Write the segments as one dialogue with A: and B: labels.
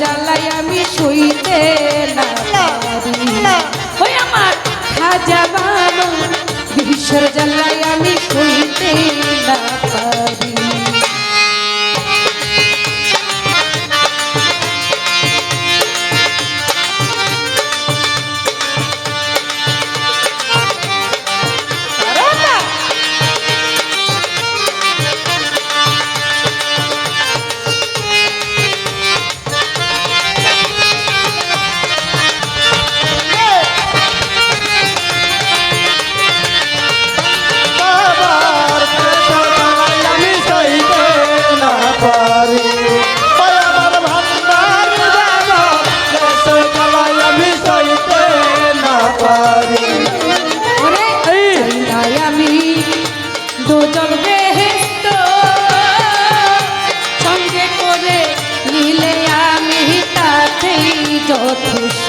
A: জ্বালাই আমি শুইতে না
B: ওই আমার খাজা বানো ঈশ্বর আমি শুইতে না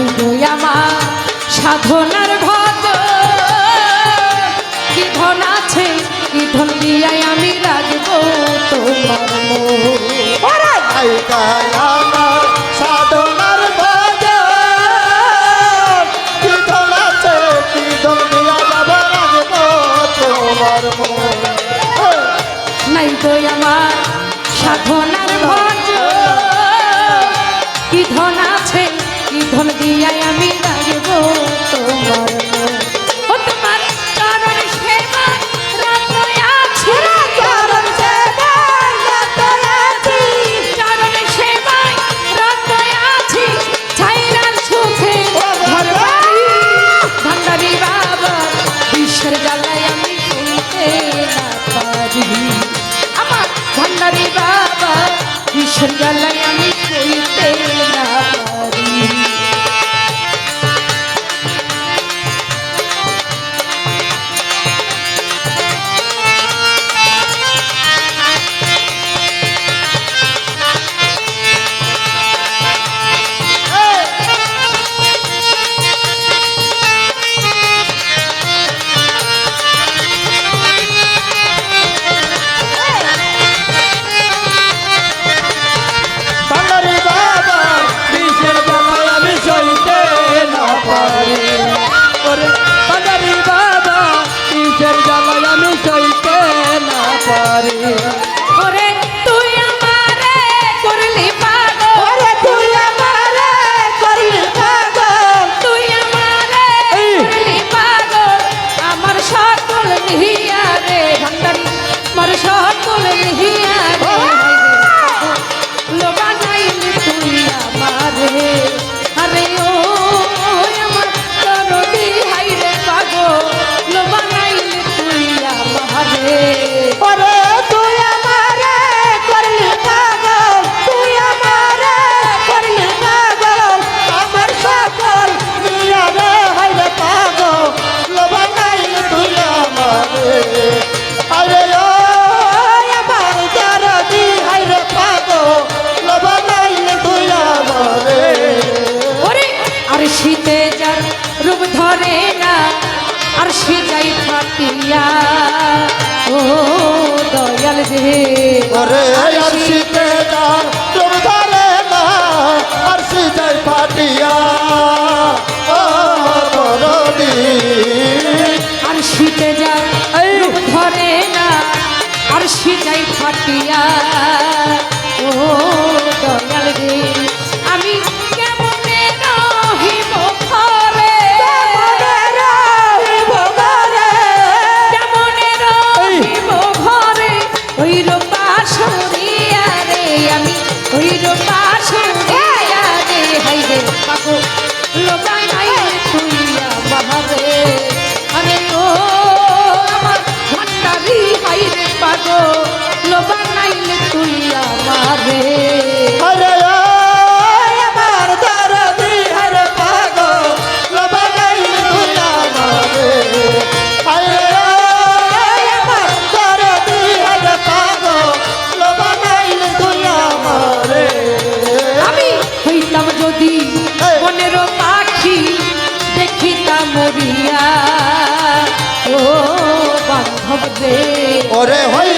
A: বলব আমার
B: সাধনার ভত কি আছে কি ধন দিয়াই আমি রাখব তোমার
A: আমার সাধনার ভজ কি
B: ধন সাধনার ভজ কি ধন আছে ঢোল দিয়াই আমি দাঁড়িব তোমার? ও তোমার চরণ সেবা রাত আছে, চরণ সেবায় রাত আছি। চরণ সেবায় রাত আছি ছাইরার সুখে ঘর বাড়ি ভান্ডারি বাবা, বিশ্বের জ্বালায় আমি শুনতে না পারি। আমার ভান্ডারি বাবা, বিশ্বের জ্বালায়
A: আসে ওরে
B: আরশিতে যা তুমি ধরে না আরশি যাই ফাটিয়া।
A: আরশিতে যা ধরে
B: আমি রে
A: ওরে
B: হয়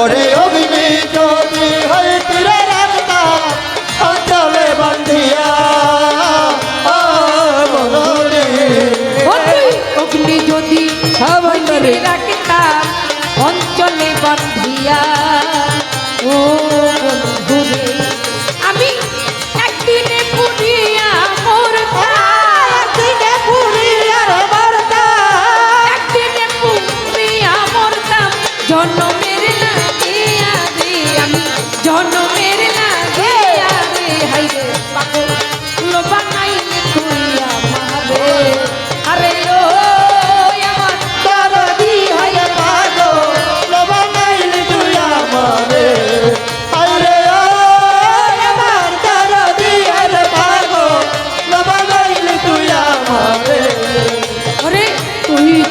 B: ওরে অগ্নি অঞ্চলে বান্ধিয়া।
A: অগ্নি যদি হয় তীরে রাখতা অঞ্চলে বান্ধিয়া।
B: আমি একদিনে পুরিয়া মোর
A: একদিনে
B: জন্মের না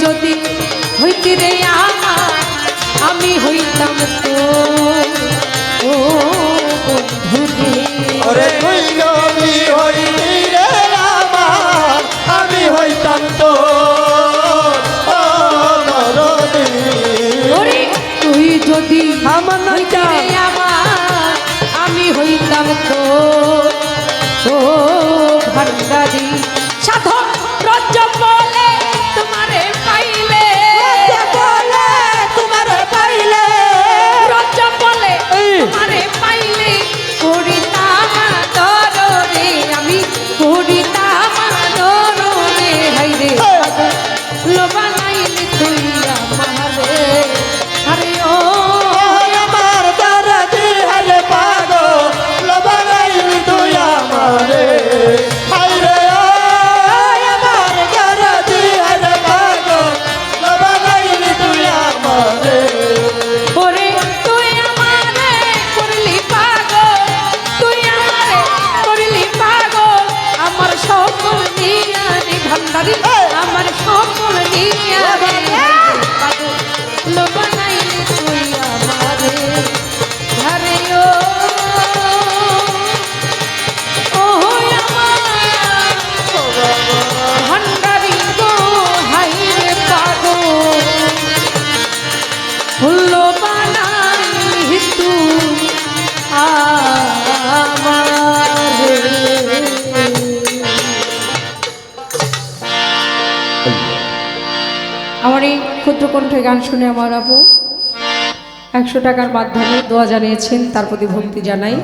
B: যদি হইতে রে আমি হইতাম তো। ও বন্ধু রে।
A: ওরে তুই আমি হইতাম তো। ও
B: নরবী তুই যদি কণ্ঠে গান শুনে আমার আপু একশো টাকার মাধ্যমে দোয়া জানিয়েছেন তার প্রতি ভক্তি জানাই।